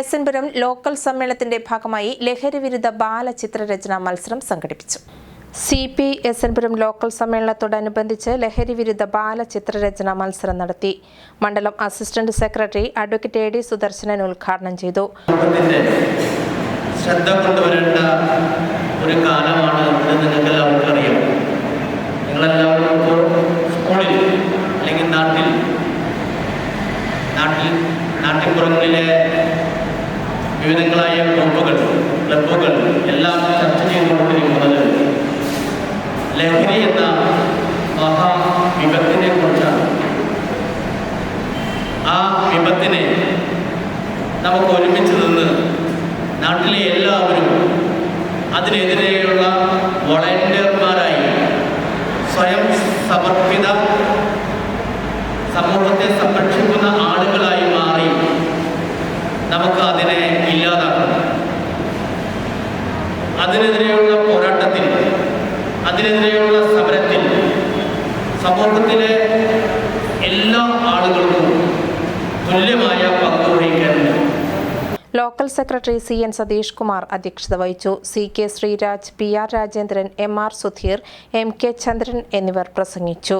S local സമ്മേളനത്തിന്റെ ഭാഗമായി ലഹരി വിരുദ്ധ ബാലചിത്രരചനാ മത്സരം സംഘടിപ്പിച്ചു. സി പി പുരം ലോക്കൽ സമ്മേളനത്തോടനുബന്ധിച്ച് ലഹരി വിരുദ്ധ ബാലചിത്രരചന മത്സരം നടത്തി. മണ്ഡലം assistant secretary advocate A D Sudarshanan ഉദ്ഘാടനം ചെയ്തു. ശ്രദ്ധ കൊണ്ടുവരേണ്ട ഒരു കാലമാണ് നിങ്ങൾക്ക് അറിയാം സ്കൂളിൽ അല്ലെങ്കിൽ നാട്ടിൽ നാട്ടിൽ നാട്ടിൻപുറങ്ങളിലെ വിവിധങ്ങളായ ഗ്രൂപ്പുകൾ ക്ലബുകൾ എല്ലാം ചർച്ച ചെയ്തുകൊണ്ടിരിക്കുന്നത് ലഹരി എന്ന മഹാ വിപത്തിനെ കുറിച്ചാണ്. ആ വിപത്തിനെ നമുക്ക് ഒരുമിച്ച് നിന്ന് നാട്ടിലെ എല്ലാവരും അതിനെതിരെയുള്ള വോളണ്ടിയർമാരായി സ്വയം സമർപ്പിത സമൂഹത്തെ സംരക്ഷിക്കുന്ന ആളുകളായി അതിനെതിരെയുള്ള പോരാട്ടത്തിൽ അതിനെതിരെയുള്ള സമരത്തിൽ സമൂഹത്തിലെ എല്ലാ ആളുകൾക്കും തുല്യമായ പങ്ക് വഹിക്കാനുണ്ട്. Local secretary C N Satheesh Kumar അധ്യക്ഷത വഹിച്ചു. C K Sreeraj P R Rajendran M R Sudheer M K Chandran എന്നിവർ പ്രസംഗിച്ചു.